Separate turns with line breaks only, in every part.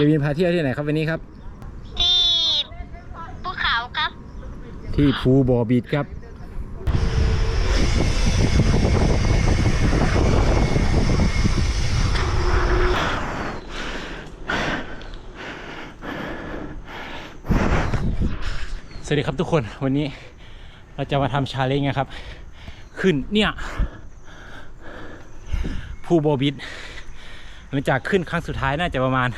จะมีนพาเที่ยวที่ไหนครับวันนี้ครับ
ที่ภูเขาครับ
ที่ภูบอบีดครับสวัสดีครับทุกคนวันนี้เราจะมาทำชาเลนจ์นะครับ ขึ้นเนี่ยภูบอบิดหลังจากขึ้นครั้งสุดท้ายน่าจะประมาณ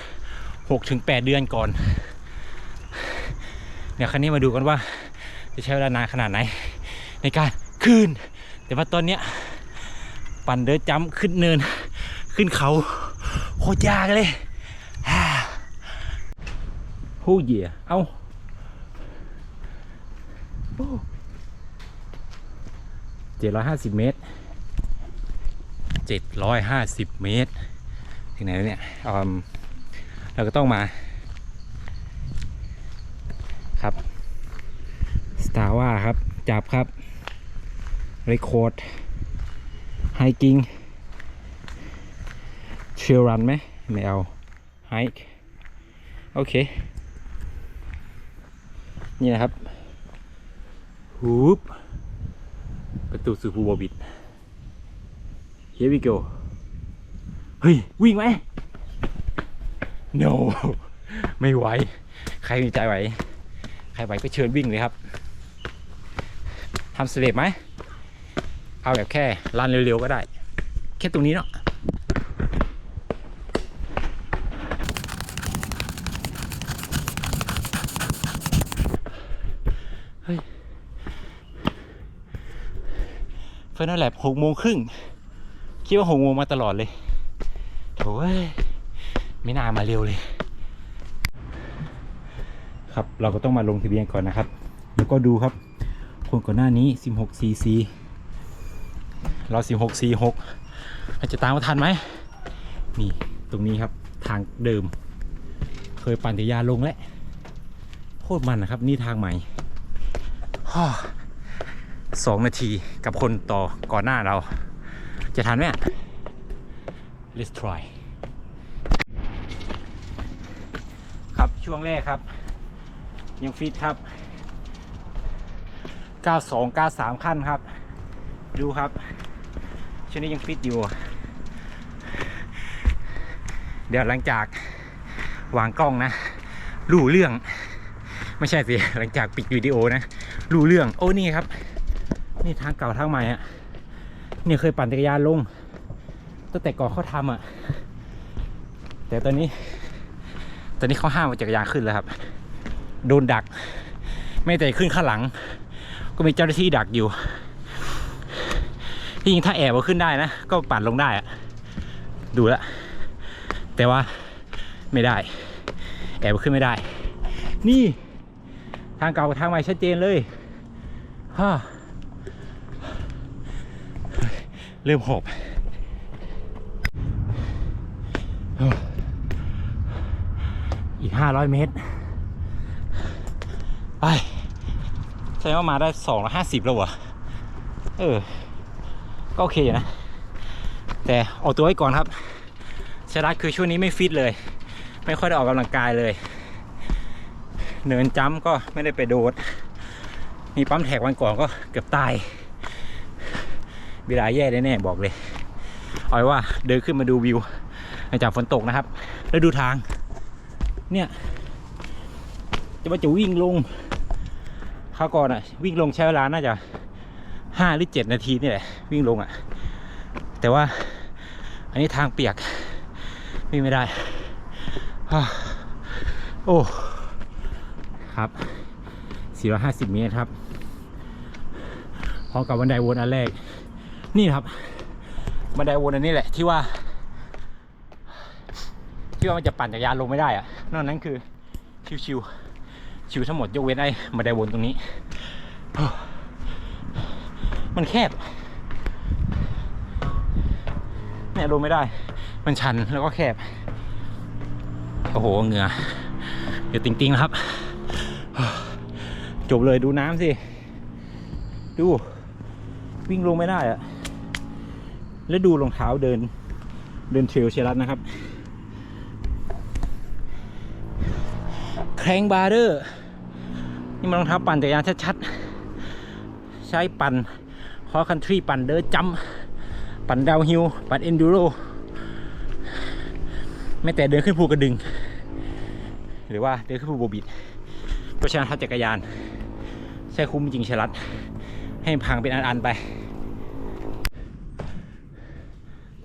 6-8เดือนก่อน เดี๋ยวครั้นี้มาดูกันว่า จะใช้เวลานานขนาดไหน ในการขึ้น แต่ว่าตอนเนี้ยปั่นเดินจำขึ้นเนิน ขึ้นเขาโคตรยากเลยฮ่าผู้เหยียเอาเจ็ดร้อยห้าสิบเมตรเจ็ดร้อยห้าสิบเมตรถึงไหนแล้วเนี่ยอืม เราก็ต้องมา ครับสตาร์ว่าครับ จับครับรคคอร์ดไฮกิ้งเทรลรันไหมไม่เอาไฮค์โอเค นี่นะครับฮูบประตูสู่ภูบอบิด here we go เฮ้ย วิ่งไหม no ไม่ไหว ใครมีใจไหว ใครไหวก็เชิญวิ่งเลยครับทำสเต็ปไหม เอาแบบแค่รันเร็วๆก็ได้ แค่ตรงนี้เนาะเฮ้ยเฟนแลบหกโมงครึ่ง คิดว่าหกโมงมาตลอดเลยโถ่เอ้ย ไม่น่ามาเร็วเลย ครับเราก็ต้องมาลงทะเบียนก่อนนะครับ แล้วก็ดูครับ คนก่อนหน้านี้ 16 cc เรา 16 46เราจะตามมาทันไหมนี่ตรงนี้ครับทางเดิม เคยปั่นจักรยานลงแล้วโคตรมันนะครับ นี่ทางใหม่สองนาทีกับคนต่อก่อนหน้าเรา จะทันไหม let's try ครับ ช่วงแรกครับ ยังฟิตครับ 92 93 ขั้นครับ ดูครับช่วงนี้ยังฟิตอยู่ เดี๋ยวหลังจากวางกล้องนะ รู้เรื่อง ไม่ใช่สิ หลังจากปิดวิดีโอนะ รู้เรื่อง โอ้นี่ครับ นี่ทางเก่าทางใหม่อะเนี่ยเคยปั่นจักรยานลงตั้งแต่ก่อนเขาทำอะแต่ตอนนี้ ตอนนี้เขาห้ามเอาจักรยานขึ้นแล้วครับ โดนดัก ไม่แต่ขึ้นข้างหลัง ก็มีเจ้าหน้าที่ดักอยู่ที่จริงถ้าแอบเอาขึ้นได้นะ ก็ปั่นลงได้อะดูลวแต่ว่าไม่ได้ แอบเอาขึ้นไม่ได้ นี่ทางเก่ากับทางใหม่ชัดเจนเลยฮ่าเริ่มหอบ อีก500เมตร ไปแสดงว่ามาได้สองร้อยห้าสิบแล้ววะเออ ก็โอเคอยู่นะ แต่ออกตัวไว้ก่อนครับชลัดคือช่วงนี้ไม่ฟิตเลย ไม่ค่อยได้ออกกำลังกายเลย เนินจ้ำก็ไม่ได้ไปโดด มีปั๊มแท็กวันก่อนก็เกือบตายเวลาแย่แน่ๆบอกเลย เอาไว้ว่าเดินขึ้นมาดูวิวหลังจากฝนตกนะครับ แล้วดูทาง เนี่ยจะว่าจะวิ่งลงข้าวก่อนอะวิ่งลงใช้เวลาน่าจะห้าหรือเจ็ดนาทีนี่แหละวิ่งลงอะแต่ว่าอันนี้ทางเปียกวิ่งไม่ได้โอ้ครับ 450 เมตรครับพร้อมกับบันไดวนอันแรก นี่ครับ บันไดวนอันนี้แหละที่ว่า ที่ว่ามันจะปั่นจักรยานลงไม่ได้อะ นอกนั้นคือชิวๆชิวทั้งหมดยกเว้นไอ้บันได้วนตรงนี้ มันแคบเนี่ยลงไม่ได้ มันชันแล้วก็แคบ โอ้โหเหงื่อเดี๋ยวติงๆนะครับ จบเลยดูน้ำสิ ดู วิ่งลงไม่ได้อะแล้วดูรองเท้าเดิน เดินเทรลเชลัดนะครับ แครงบาร์เดอร์ นี่มันรองเท้าปั่นจักรยานชัดๆ ใช้ปั่นคอคันทรีปั่นเดินจัมปั่นดาวฮิลปั่นเอนดูโรไม่แต่เดินขึ้นภูกระดึง หรือว่าเดินขึ้นภูโบบิดเพราะฉะนั้นทับจักรยาน ใช้คุ้มจริงชลัด ให้พังเป็นอัน ๆ ไป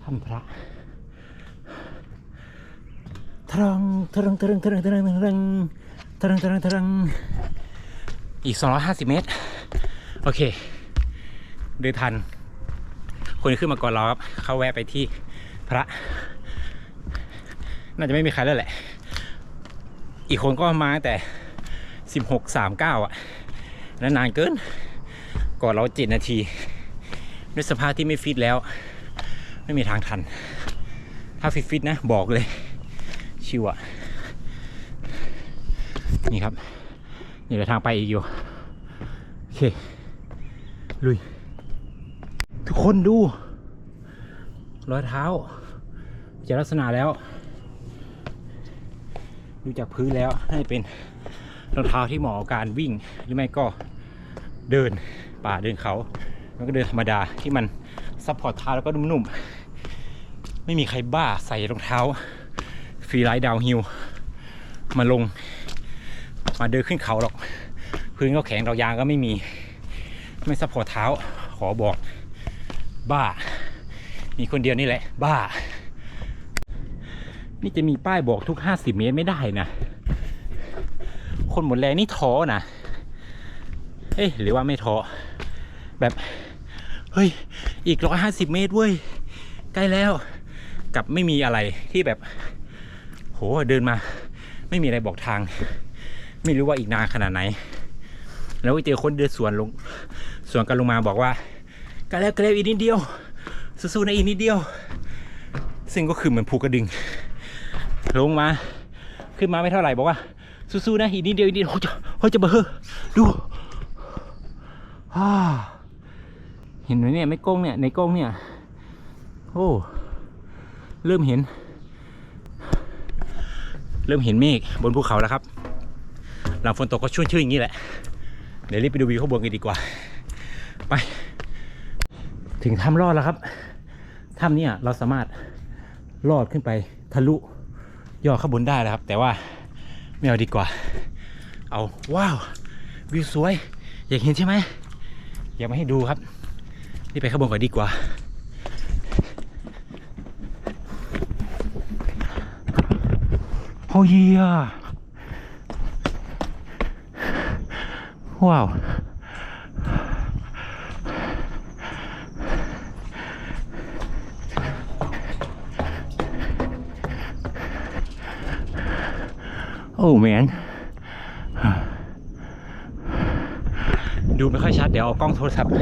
ถ้ำพระทรังทรังทรังทรังทรังทรัง ทรังทรังทรังอีก 250 เมตร โอเค เดินทัน คนที่ขึ้นมาก่อนเราครับ เขาแวะไปที่พระ น่าจะไม่มีใครแล้วแหละ อีกคนก็มาแต่ 16 39 อะนั้นนานเกิน ก่อนเราเจ็ดนาที ด้วยสภาพที่ไม่ฟิตแล้ว ไม่มีทางทัน ถ้าฟิตฟิตๆนะ บอกเลย ชิวอะ นี่ครับนี่เดี๋ยวทางไปอีกอยู่โอเคลุย ทุกคนดูรอยเท้าจะลักษณะแล้ว ดูจากพื้นแล้วน่าจะเป็นรองเท้าที่เหมาะกับการวิ่งหรือไม่ก็เดินป่าเดินเขาแล้วก็เดินธรรมดาที่มันซัพพอร์ตเท้าแล้วก็นุ่มๆไม่มีใครบ้าใส่รองเท้าฟรีไลท์ดาวฮิลมาลง มาเดินขึ้นเขาหรอก พื้นก็แข็งดอกยางก็ไม่มี ไม่ซัพพอร์ตเท้า ขอบอก บ้า มีคนเดียวนี่แหละ บ้า นี่จะมีป้ายบอกทุก 50 เมตรไม่ได้นะ คนหมดแรงนี่ท้อนะ เอ้ยหรือว่าไม่ท้อ แบบ เฮ้ย อีก 150 เมตรเว้ย ใกล้แล้วกับไม่มีอะไรที่แบบ โห เดินมา ไม่มีอะไรบอกทาง ไม่รู้ว่าอีกนานขนาดไหน แล้วไปเจอคนเดินสวนลงสวนกันลงมาบอกว่ากล้แล้วกล้แล้วอีกนิดเดียวสู้ๆนะอีกนิดเดียว ซึ่งก็คือเหมือนภูกระดึง ลงมาขึ้นมาไม่เท่าไหร่บอกว่าสู้ๆนะอีกนิดเดียวอีกนิดเดียวโอ้ยจะโอ้ยจะเบอร์ดูฮ่าเห็นไหมเนี่ยไม่กล้องเนี่ยในกล้องเนี่ยโอ้เริ่มเห็น เริ่มเห็นเมฆบนภูเขาแล้วครับ หลังฝนตกก็ชุ่มชื่นอย่างนี้แหละ เดี๋ยวรีบไปดูวิวข้างบนกันดีกว่า ไป ถึงถ้ำรอดแล้วครับถ้ำนี่ยเราสามารถลอดขึ้นไปทะลุยอดข้างบนได้แล้วครับ แต่ว่าไม่เอาดีกว่า เอาว้าววิวสวย อยากเห็นใช่ไหมอยากมาให้ดูครับนี่ไปข้างบนก่อนดีกว่าโอ้ย ว้าว โอ้แมนดูไม่ค่อยชัด เดี๋ยวเอากล้องโทรศัพท์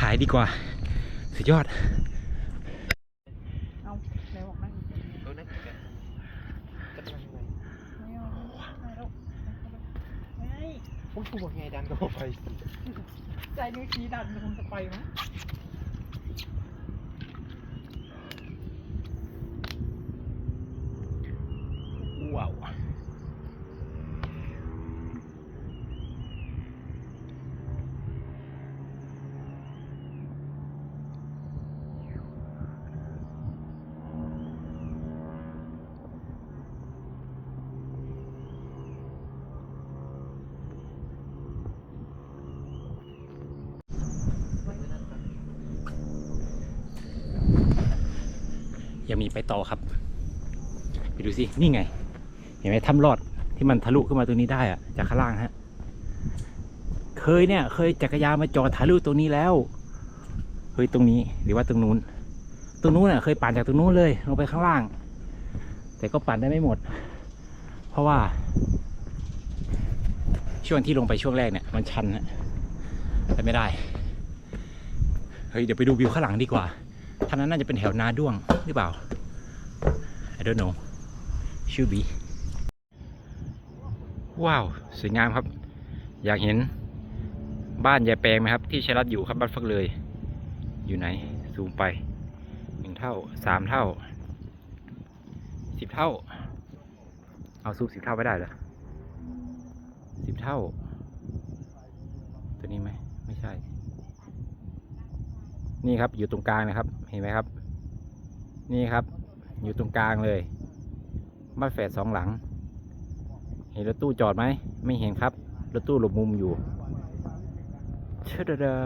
ถ่ายดีกว่า สุดยอด
โอ้ยกูบอกไง ก็ไปสิ
ใจนึกชี้ดันมันคงจะไปมั้ง
ว้าว ยังมีไปต่อครับ ไปดูสิ นี่ไง เห็นไหมถ้ำรอดที่มันทะลุขึ้นมาตรงนี้ได้อะจากข้างล่างฮะ เคยเนี่ย เคยจักรยานมาจอดถ่ายรูปตรงนี้แล้ว เฮ้ยตรงนี้หรือว่าตรงนู้น ตรงนู้นน่ะเคยปั่นจากตรงนู้นเลยลงไปข้างล่าง แต่ก็ปั่นได้ไม่หมด เพราะว่า ช่วงที่ลงไปช่วงแรกเนี่ย มันชันนะแต่ไม่ได้ เฮ้ยเดี๋ยวไปดูวิวข้างหลังดีกว่า ท่างนั้นน่าจะเป็นแถวนาด้วงหรือเปล่า I don't know ชื่อบีว้าว สวยงามครับ อยากเห็นบ้านยายแปลงไหมครับ ที่ชยรัตอยู่ครับบ้านฟักเลย อยู่ไหนซูมไปหนึ่งเท่าสามเท่าสิบเท่า เอาซูมสิบเท่าไม่ได้เหรอสิบเท่า ตัวนี้ไหมไม่ใช่ นี่ครับอยู่ตรงกลางนะครับ เห็นไหมครับ นี่ครับ อยู่ตรงกลางเลยบ้านแฝดสองหลัง เห็นรถตู้จอดไหม ไม่เห็นครับ รถตู้หลบมุมอยู่เชดดา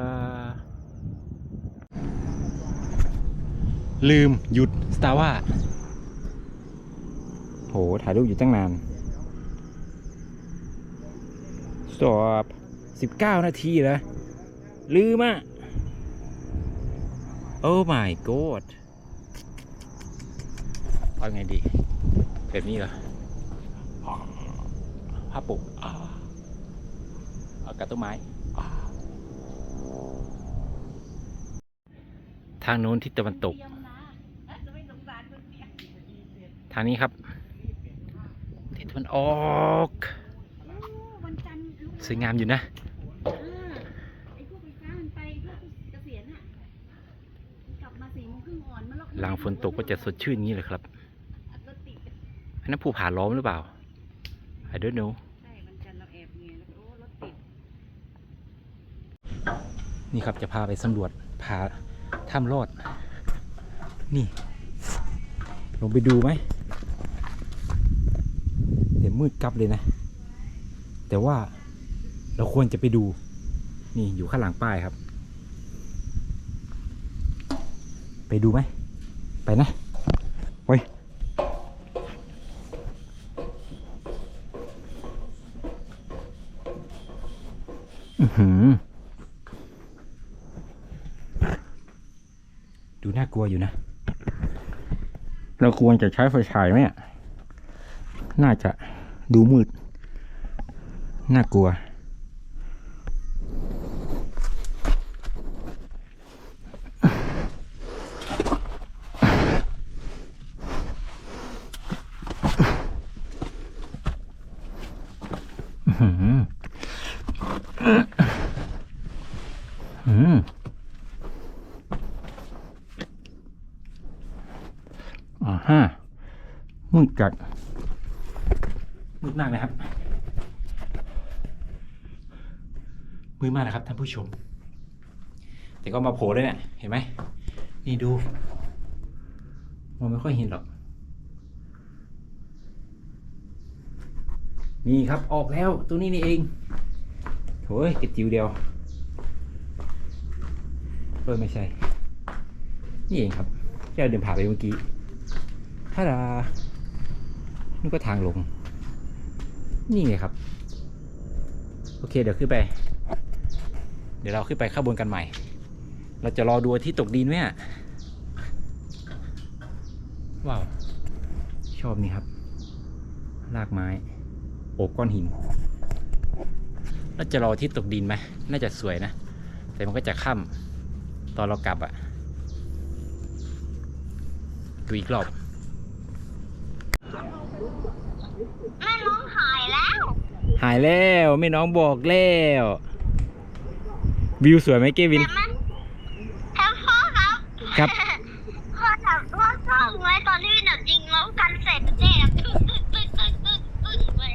ลืมหยุดสตาร์ว่าโห ถ่ายรูปอยู่ตั้งนานสอบสิบเก้านาทีแล้วลืมอะ โอ้ my god เอาไงดี แบบนี้เหรออ่าผ้าปุกอ่าเอากับต้นไม้อ่าทางโน้นทิศตะวันตก ทางนี้ครับ ทิศตะวันออก
วันจันทร์ลูก
สวยงามอยู่นะ
อ่าไอ้พวกไฟฟ้ามันไปพวกเกษียณอะกลับมาสี่โมงครึ่งอ่อนมาล็อก
หลังฝนตกก็จะสดชื่นงนี้เลยครับ อันนั้นภูผาล้อมหรือเปล่า I don't know
ใช่วันจันทร์เราแอบไงแล้วก็โอ้รถติด
นี่ครับจะพาไปสำรวจผาถ้ำรอด นี่ ลงไปดูไหม เดี๋ยวมืดกลับเลยนะ แต่ว่าเราควรจะไปดู นี่อยู่ข้างหลังป้ายครับ ไปดูไหม ไปนะไว้ยดูน่ากลัวอยู่นะ เราควรจะใช้ไฟฉายไหมน่าจะดูมืด น่ากลัว อ่ามืดจัดมืดมากนะครับ มืดมากนะครับท่านผู้ชม แต่ก็มาโผล่เลยเนี่ย เห็นไหม นี่ดูมองไม่ค่อยเห็นหรอก นี่ครับออกแล้วตัวนี้นี่เองโอ้ยกระจิ๋วเดียวเออไม่ใช่ นี่เองครับที่เราเดินผ่านไปเมื่อกี้ ถ้าดานี่ก็ทางลง นี่ไงครับ โอเคเดี๋ยวขึ้นไป เดี๋ยวเราขึ้นไปข้างบนกันใหม่ เราจะรอดูที่ตกดินไหมว้าว ชอบนี่ครับ รากไม้โอบก้อนหินเราจะรอที่ตกดินไหมน่าจะสวยนะ แต่มันก็จะค่ำตอนเรากลับอะดูอีกรอบ
แม่น้องหายแล้ว
หายแล้วไม่น้องบอกแล้ว วิวสวยไหมเกวิน
แต่มันครับพ่อครับ
ครับ
พ่อแบบพ่อชอบไหมตอนที่แบบยิงล้มกันเสร็จเจ๊แบบตึ๊ดตึ๊ดตึ๊ดตึ๊ดตึ๊ดตึ๊ดเลย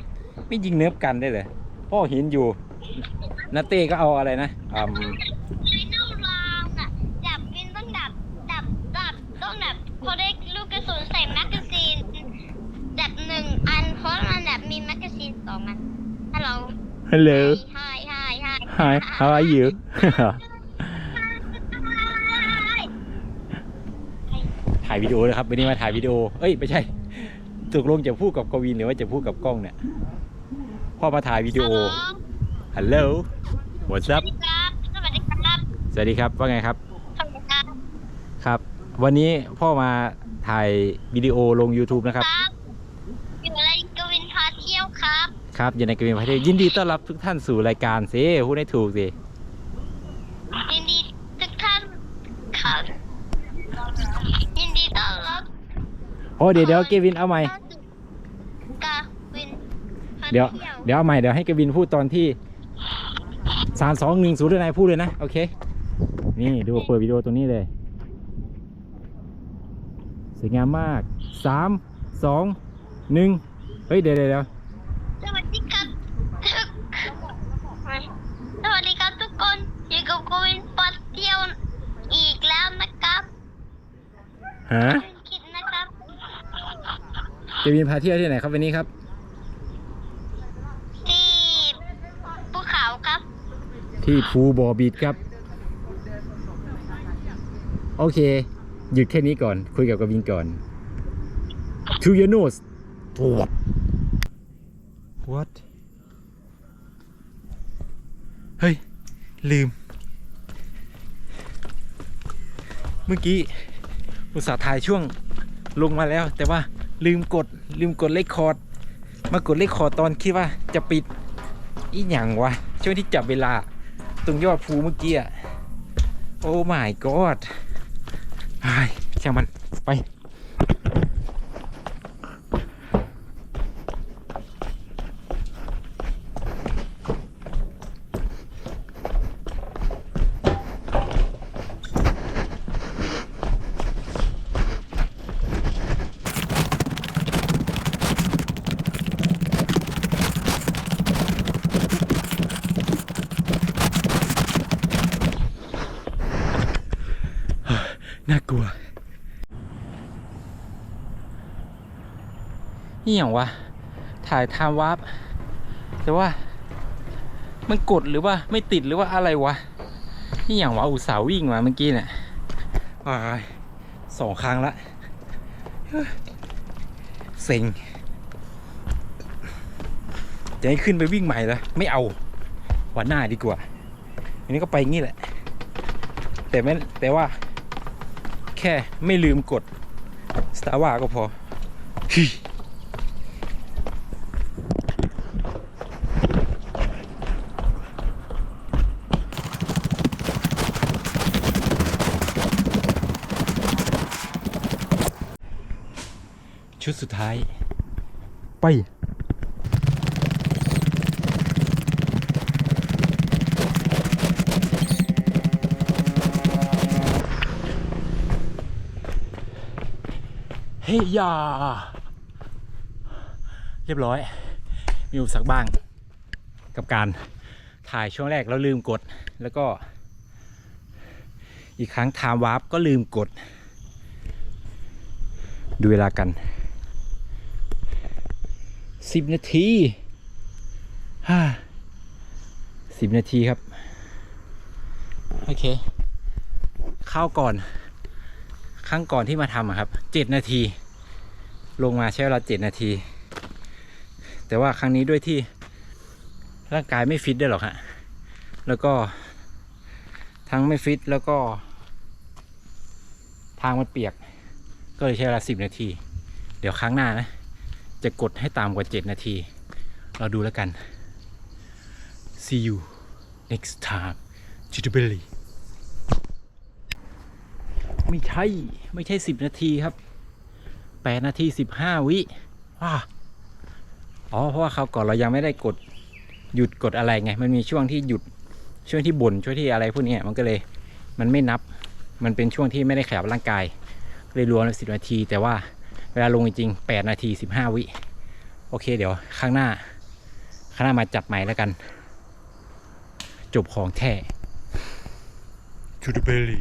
ไม่ยิงเนิบกันได้เลยพ่อเห็นอยู่นาเต้ก็เอาอะไรนะอืม
ไอ้นู่นรางอะดับวินต้องดับดับดับต้องดับพอได้ลูกกระสุนใส่แมกกาซีนดับหนึ่งอันเพราะมันแบบมีแมกกาซีนสองอันฮัลโหล
ฮัลโหล
hi hi hi
Hi how are you ถ่ายวิดีโอเลยครับวันนี้มาถ่ายวิดีโอ เอ้ยไม่ใช่ตกลงจะพูดกับกวินหรือว่าจะพูดกับกล้องเนี่ยพ่อมาถ่ายวิดีโอ ฮัลโหล what's
สวั
up
สดีครับสวัสดีครับ
สวัสดีครับ ว่าไงครับ
สวัสดีครับ
ครับ วันนี้พ่อมาถ่ายวิดีโอลง YouTube นะครับ
ครับอยู่อะไรกวินพาเที่ยว ครับ
ครับอยู่ในกวินประเทศยินดีต้อนรับทุกท่านสู่รายการสิพูดให้ถูกสิ
ยินดีทุกท่านครับยินดีต้อนรับ
โอ้เดี๋ยวเดี๋ยวเกวินเอาใหม่
กาวินพา
เดี๋ยว
ที่
เดี๋ยวเอาใหม่เดี๋ยวให้เกวินพูดตอนที่สามสองหนึ่งศูนย์นายพูดเลยนะโอเค นี่ดูเปิดวิดีโอตรงนี้เลยสวยงามมากสามสองหนึ่งเฮ้ยเดี๋ยวเดี๋ยวเดี๋ยว
สวัสดีครับทุกค
ฮะ
คุณคิดนะครับ
จะบินพาเที่ยวที่ไหนครับวันนี้ครับ
ที่ภูเขาครับ
ที่ภูบอบีดครับ โอเค หยุดแค่นี้ก่อน คุยกับกวินก่อน To your nose ปวด What เฮ้ย ลืม เมื่อกี้ อุตส่าห์ถ่ายช่วงลงมาแล้ว แต่ว่าลืมกดลืมกดเลขคอร์ดมากดเลขคอร์ดตอนคิดว่าจะปิดอีหยังวะช่วงที่จับเวลาตรงยอดภูเมื่อกี้อะโอ้ my god ไอ้ช่างมันไป น่ากลัว นี่อย่างวะ ถ่ายไทม์วาร์ปแต่ว่า มันกดหรือว่าไม่ติดหรือว่าอะไรวะ นี่อย่างวะอุตส่าห์วิ่งมาเมื่อกี้เนี่ยอ้ายสองครั้งละเซ็งจะให้ขึ้นไปวิ่งใหม่ละไม่เอาวันหน้าดีกว่า อันนี้ก็ไปงี้แหละ แต่ไม่แต่ว่า แค่ไม่ลืมกด s t a r w a ก็พอ ชุดสุดท้าย ไป เฮียาเรียบร้อย มีอุปสรรคบ้าง กับการถ่ายช่วงแรกแล้วลืมกด แล้วก็ อีกครั้งไทม์วาร์ปก็ลืมกด ดูเวลากัน สิบนาทีฮ่าสิบนาทีครับ โอเค เข้าก่อน ครั้งก่อนที่มาทำอะครับเจ็ดนาที ลงมาใช้เวลาเจ็ดนาที แต่ว่าครั้งนี้ด้วยที่ร่างกายไม่ฟิตด้วยหรอกฮะ แล้วก็ทั้งไม่ฟิตแล้วก็ ทางมันเปียก ก็เลยใช้เวลาสิบนาที เดี๋ยวครั้งหน้านะ จะกดให้ต่ำกว่าเจ็ดนาที เราดูแล้วกัน see you next time to the belly ไม่ใช่ ไม่ใช่สิบนาทีครับแปดนาทีสิบห้าวิว้าอ๋อ เพราะว่าเขาก่อนเรายังไม่ได้กดหยุดกดอะไรไง มันมีช่วงที่หยุดช่วงที่บ่นช่วงที่อะไรพวกนี้มันก็เลยมันไม่นับ มันเป็นช่วงที่ไม่ได้ขยับร่างกายเลยรวมสิบนาที แต่ว่า วลาลงจริงๆแปดนาทีสิบห้าวิ โอเคเดี๋ยวข้างหน้า ข้างหน้ามาจับใหม่แล้วกัน จบของแท้ To the belly